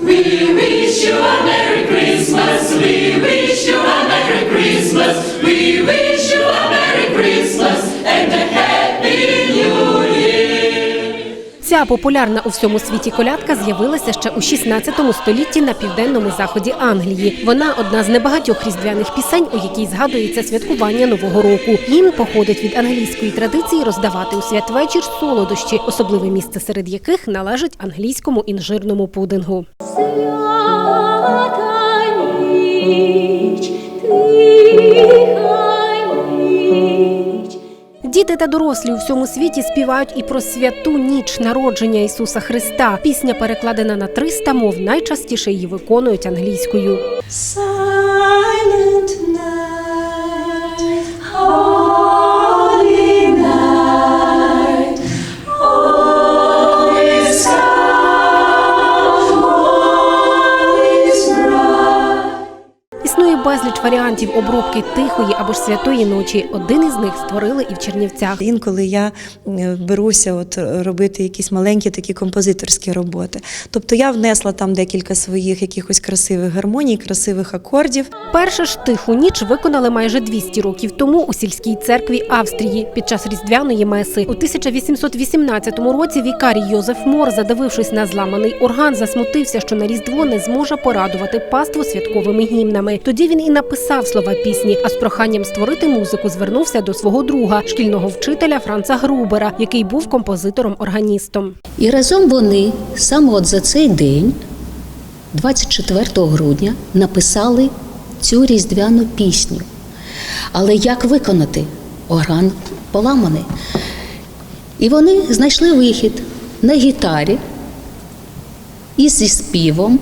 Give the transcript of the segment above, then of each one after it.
We wish you a Merry Ця популярна у всьому світі колядка з'явилася ще у 16 столітті на південному заході Англії. Вона одна з небагатьох різдвяних пісень, у якій згадується святкування нового року. Гімн походить від англійської традиції роздавати у святвечір солодощі, особливе місце серед яких належить англійському інжирному пудингу. Діти та дорослі у всьому світі співають і про святу ніч народження Ісуса Христа. Пісня перекладена на 300 мов. Найчастіше її виконують англійською. Безліч варіантів обробки тихої або ж святої ночі. Один із них створили і в Чернівцях. Інколи я е, беруся от робити якісь маленькі такі композиторські роботи. Тобто я внесла там декілька своїх якихось красивих гармоній, красивих акордів. Перше ж тиху ніч виконали майже 200 років тому у сільській церкві Австрії під час різдвяної меси. У 1818 році вікарій Йозеф Мор, задивившись на зламаний орган, засмутився, що на різдво не зможе порадувати паству святковими гімнами. Тоді він і написав слова пісні. А з проханням створити музику звернувся до свого друга, шкільного вчителя Франца Грубера, який був композитором-органістом. І разом вони саме от за цей день, 24 грудня, написали цю різдвяну пісню. Але як виконати? Орган поламаний. І вони знайшли вихід на гітарі і зі співом.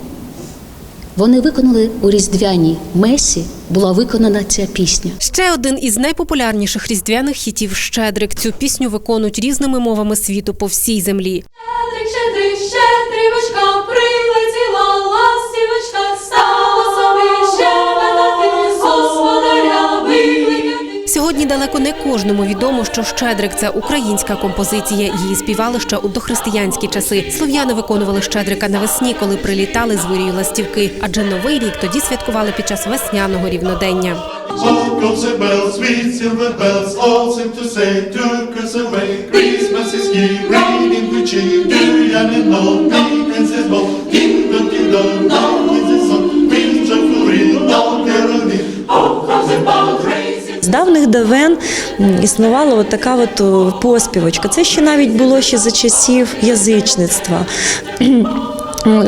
Вони виконали у різдвяній месі, була виконана ця пісня. Ще один із найпопулярніших різдвяних хітів Щедрик. Цю пісню виконують різними мовами світу по всій землі. Щедрик, щедрик, щедрівочка, Сьогодні далеко не кожному відомо, що Щедрик це українська композиція. Її співали ще у дохристиянські часи. Слов'яни виконували Щедрика навесні, коли прилітали з вирію ластівки. Адже новий рік тоді святкували під час весняного рівнодення. Christmas З давних давен існувала от така от поспівочка. Це ще навіть було ще за часів язичництва.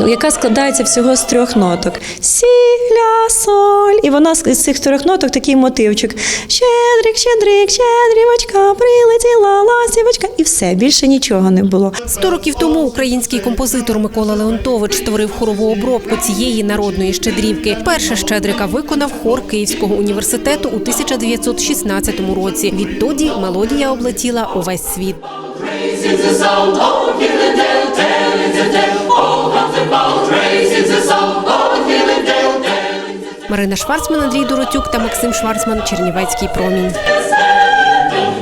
Яка складається всього з трьох ноток: Сі, ля, соль. І вона з цих трьох ноток такий мотивчик. Щедрик, щедрик, щедрівочка, прилетіла ластівочка. І все, більше нічого не було. Сто років тому український композитор Микола Леонтович створив хорову обробку цієї народної щедрівки. Перше щедрика виконав хор Київського університету у 1916 році. Відтоді мелодія облетіла увесь світ. Oh. Oh, oh, Марина Шварцман, Андрій Доротюк та Максим Шварцман. Чернівецький промінь.